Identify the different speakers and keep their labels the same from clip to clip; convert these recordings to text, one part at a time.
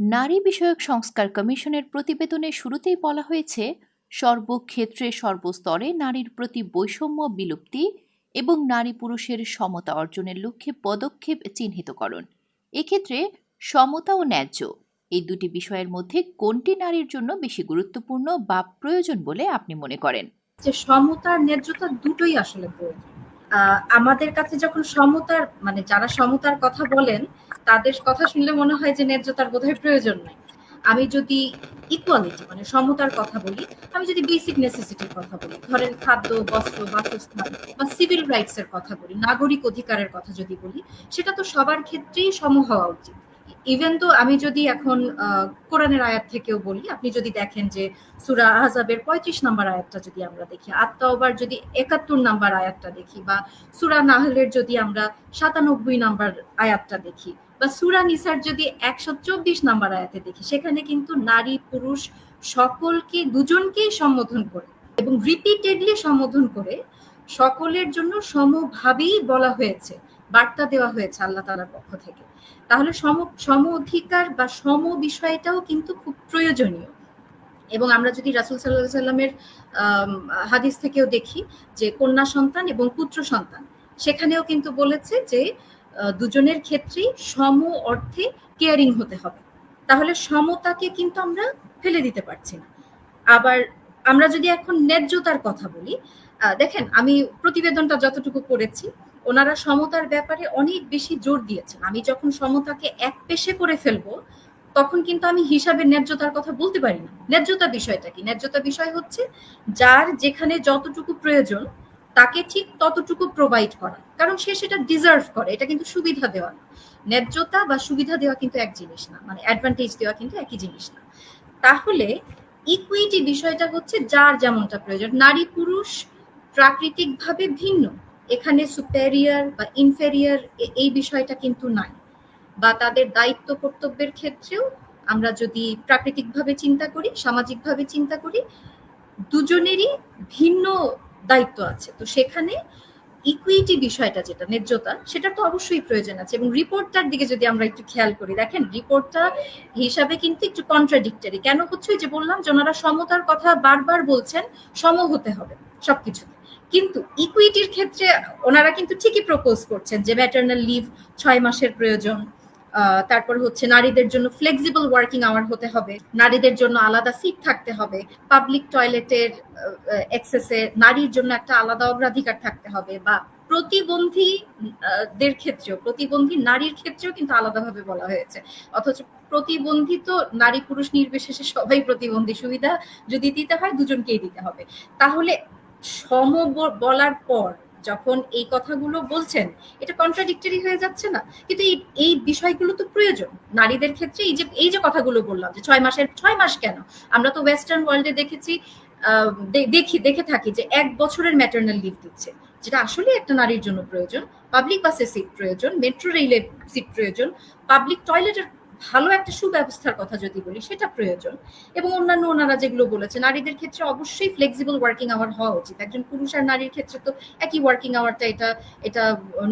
Speaker 1: নারী বিষয়ক সংস্কার কমিশনের প্রতিবেদনে শুরুতেই বলা হয়েছে, সর্বক্ষেত্রে সর্বস্তরে নারীর প্রতি বৈষম্য, বিলুপ্তি এবং নারী পুরুষের সমতা অর্জনের লক্ষ্যে পদক্ষেপ চিহ্নিতকরণ এক্ষেত্রে সমতা ও ন্যায্য, এই দুটি বিষয়ের মধ্যে কোনটি নারীর জন্য বেশি গুরুত্বপূর্ণ বা প্রয়োজন বলে আপনি মনে করেন?
Speaker 2: যে সমতার ন্যায্যতা দুটোই আসলে প্রয়োজন। আমাদের কাছে যখন সমতার মানে যারা সমতার কথা বলেন তাদের কথা শুনলে মনে হয় যে ন্যায্যতার বোধহয় প্রয়োজন নাই। আমি যদি ইকুয়ালিটি মানে সমতার কথা বলি, আমি যদি বেসিক নেসেসিটির কথা বলি, ধরেন খাদ্য, বস্ত্র, বাসস্থান বা সিভিল রাইটস এর কথা বলি, নাগরিক অধিকারের কথা যদি বলি, সেটা তো সবার ক্ষেত্রেই সম হওয়া উচিত। ইভেন তো আমি যদি এখন কোরআনের আয়াত থেকেও বলি, আপনি যদি দেখেন যে সুরা আহজাবের পঁয়ত্রিশ নাম্বার আয়াতটা যদি আমরা দেখি আত্মাওবার যদি একাত্তর নাম্বার আয়াতটা দেখি, বা সুরা নাহলের যদি আমরা সাতানব্বই নাম্বার আয়াতটা দেখি, বা সুরা নিসার যদি একশো চব্বিশ নাম্বার আয়াতে দেখি, সেখানে কিন্তু নারী পুরুষ সকলকে, দুজনকেই সম্বোধন করে এবং রিপিটেডলি সম্বোধন করে সকলের জন্য সমভাবেই বলা হয়েছে। বার্তা দেওয়া হয়েছে আল্লাহ তালার পক্ষ থেকে। তাহলে সম সম অধিকার বা সম বিষয়টাও কিন্তু খুব প্রয়োজনীয়। এবং আমরা যদি রাসুল সাল্লাহ সাল্লামের হাদিস থেকেও দেখি যে কন্যা সন্তান এবং পুত্র সন্তান, সেখানেও কিন্তু বলেছে যে দুজনের ক্ষেত্রেই সম অর্থে কেয়ারিং হতে হবে। তাহলে সমতাকে কিন্তু আমরা ফেলে দিতে পারছি না। আবার আমরা যদি এখন ন্যায্যতার কথা বলি দেখেন আমি প্রতিবেদনটা যতটুকু করেছি ওনারা সমতার ব্যাপারে অনেক বেশি জোর দিয়েছেন। আমি যখন সমতাকে এক পেশে করে ফেলব, তখন কিন্তু আমি হিসাবে ন্যায্যতার কথা বলতে পারি না। ন্যায্যতা বিষয়টা কি? ন্যায্যতা বিষয় হচ্ছে যার যেখানে যতটুকু প্রয়োজন, তাকে ঠিক ততটুকু প্রোভাইড করা। কারণ সে সেটা ডিজার্ভ করে, এটা কিন্তু সুবিধা দেওয়া না। ন্যায্যতা বা সুবিধা দেওয়া কিন্তু এক জিনিস না মানে অ্যাডভান্টেজ দেওয়া কিন্তু একই জিনিস না। তাহলে ইকুইটি বিষয়টা হচ্ছে যার যেমনটা প্রয়োজন। নারী পুরুষ প্রাকৃতিকভাবে ভিন্ন। এখানে সুপেরিয়ার বা ইনফেরিয়ার এই বিষয়টা কিন্তু নাই। বা তাদের দায়িত্ব কর্তব্যের ক্ষেত্রেও আমরা যদি প্রাকৃতিকভাবে চিন্তা করি, সামাজিকভাবে চিন্তা করি, দুজনেরই ভিন্ন দায়িত্ব আছে। তো সেখানে ইকুইটি বিষয়টা যেটা, ন্যায্যতা, সেটা তো অবশ্যই প্রয়োজন আছে। এবং রিপোর্টটার দিকে যদি আমরা একটু খেয়াল করি, দেখেন রিপোর্টটা হিসাবে কিন্তু একটু কন্ট্রাডিক্টরি কেন হচ্ছে যে বললাম যে ওনারা সমতার কথা বারবার বলছেন, সম হতে হবে সবকিছুতে। কিন্তু ইকুইটির ক্ষেত্রে ওনারা কিন্তু ঠিকই প্রপোজ করছেন যে ম্যাটার্নাল লিভ ছয় মাসের প্রয়োজন। তারপর হচ্ছে নারীদের জন্য ফ্লেক্সিবল ওয়ার্কিং আওয়ার হতে হবে। নারীদের জন্য আলাদা সিট থাকতে হবে। পাবলিক টয়লেটের এক্সেসে নারীর জন্য একটা আলাদা অগ্রাধিকার থাকতে হবে বা প্রতিবন্ধী দের ক্ষেত্রেও, প্রতিবন্ধী নারীর ক্ষেত্রেও কিন্তু আলাদাভাবে বলা হয়েছে। অথচ প্রতিবন্ধী তো নারী পুরুষ নির্বিশেষে সবাই প্রতিবন্ধী সুবিধা যদি দিতে হয়, দুজনকেই দিতে হবে। তাহলে সম বলার পর যখন এই কথাগুলো বলছেন, এটা কন্ট্রাডিক্টরি হয়ে যাচ্ছে না? কিন্তু এই এই বিষয়গুলো তো প্রয়োজন। নারীদের ক্ষেত্রে এই যে এই যে কথাগুলো বললাম যে ছয় মাসের, ছয় মাস কেন? আমরা তো ওয়েস্টার্ন ওয়ার্ল্ডে দেখেছি দেখি, দেখে থাকি যে এক বছরের ম্যাটার্নাল লিভ দিচ্ছে। যেটা আসলে একটা নারীর জন্য প্রয়োজন পাবলিক বাসে সিট প্রয়োজন মেট্রো রেলে সিট প্রয়োজন পাবলিক টয়লেটের ভালো একটা সুব্যবস্থার কথা যদি বলি, সেটা প্রয়োজন। এবং অন্যান্য ওনারা যেগুলো বলেছে, নারীদের ক্ষেত্রে অবশ্যই ফ্লেক্সিবল ওয়ার্কিং আওয়ার হওয়া উচিত। একজন পুরুষ আর নারীর ক্ষেত্রে তো একই ওয়ার্কিং আওয়ারটা এটা এটা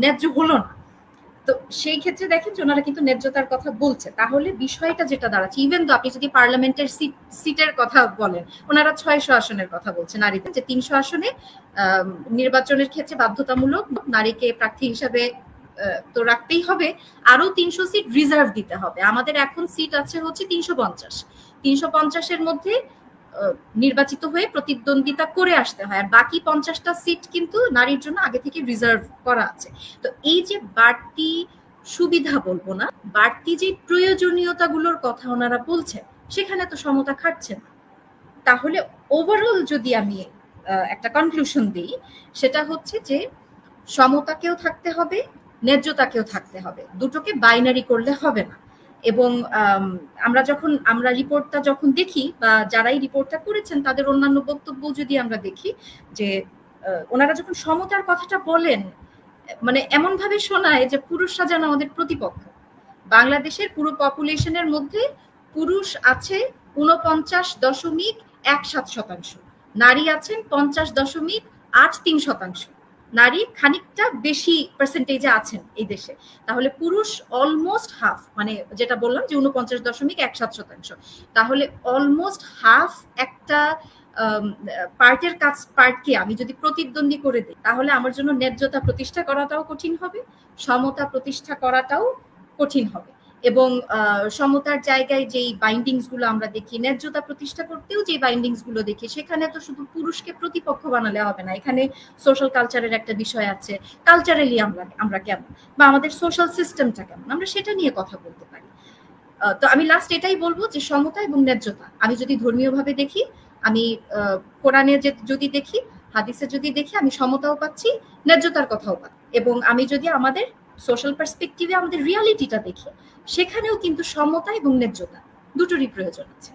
Speaker 2: ন্যায্য হলো না। তো সেই ক্ষেত্রে দেখেন যে ওনারা কিন্তু ন্যায্যতার কথা বলছে। তাহলে বিষয়টা যেটা দাঁড়াচ্ছে ইভেন তো আপনি যদি পার্লামেন্টের সিট, সিটের কথা বলেন, ওনারা ছয়শো আসনের কথা বলছে নারীদের, যে তিনশো আসনে নির্বাচনের ক্ষেত্রে বাধ্যতামূলক নারীকে প্রার্থী হিসাবে তো রাখতেই হবে। আরও তিনশো সিট রিজার্ভ দিতে হবে। আমাদের এখন সিট আছে হচ্ছে তিনশো পঞ্চাশ। তিনশো পঞ্চাশের মধ্যে নির্বাচিত হয়ে প্রতিদ্বন্দ্বিতা করে আসতে হয়। আর বাকি পঞ্চাশটা সিট কিন্তু নারীর জন্য আগে থেকে রিজার্ভ করা আছে। তো এই যে বাড়তি সুবিধা বলব না, বাড়তি যে প্রয়োজনীয়তাগুলোর কথা ওনারা বলছেন, সেখানে তো সমতা খাটছে না। তাহলে ওভারঅল যদি আমি একটা কনক্লুশন দিই, সেটা হচ্ছে যে সমতাকেও থাকতে হবে ন্যায্যতাকেও থাকতে হবে। দুটোকে বাইনারি করলে হবে না। এবং আমরা যখন, আমরা রিপোর্টটা যখন দেখি বা যারাই রিপোর্টটা করেছেন, তাদের অন্যান্য বক্তব্য যদি আমরা দেখি যে ওনারা যখন সমতার কথাটা বলেন মানে এমন ভাবে শোনায় যে পুরুষরা যেন আমাদের প্রতিপক্ষ। বাংলাদেশের পুরো পপুলেশনের মধ্যে পুরুষ আছে উনপঞ্চাশ দশমিক এক সাত শতাংশ, নারী আছেন পঞ্চাশ দশমিক আট তিন শতাংশ। নারী খানিকটা বেশি পার্সেন্টেজে আছেন এই দেশে। তাহলে পুরুষ অলমোস্ট হাফ মানে যেটা বললাম যে উনপঞ্চাশ দশমিক এক সাত শতাংশ। তাহলে অলমোস্ট হাফ একটা পার্টের কাজ পার্টকে আমি যদি প্রতিদ্বন্দ্বী করে দিই, তাহলে আমার জন্য ন্যায্যতা প্রতিষ্ঠা করাটাও কঠিন হবে, সমতা প্রতিষ্ঠা করাটাও কঠিন হবে। এবং সমতার জায়গায় যেই বাইন্ডিংসগুলো আমরা দেখি, ন্যায্যতা প্রতিষ্ঠা করতেও যে বাইন্ডিংসগুলো দেখি, সেখানে তো শুধু পুরুষকে প্রতিপক্ষ বানালে হবে না। এখানে সোশ্যাল কালচারের একটা বিষয় আছে কালচারালি আমরা আমরা কেমন? বা আমাদের সোশ্যাল সিস্টেমটা কেমন? আমরা সেটা নিয়ে কথা বলতে পারি। তো আমি লাস্ট এটাই বলব যে সমতা এবং ন্যায্যতা। আমি যদি ধর্মীয়ভাবে দেখি, আমি কোরআনে যদি দেখি, হাদিসে যদি দেখি, আমি সমতাও পাচ্ছি, ন্যায্যতার কথাও পাচ্ছি। এবং আমি যদি আমাদের সোশ্যাল পার্সপেক্টিভে আমাদের রিয়ালিটিটা দেখি সেখানেও কিন্তু সমতা এবং ন্যায্যতা দুটোরই প্রয়োজন আছে।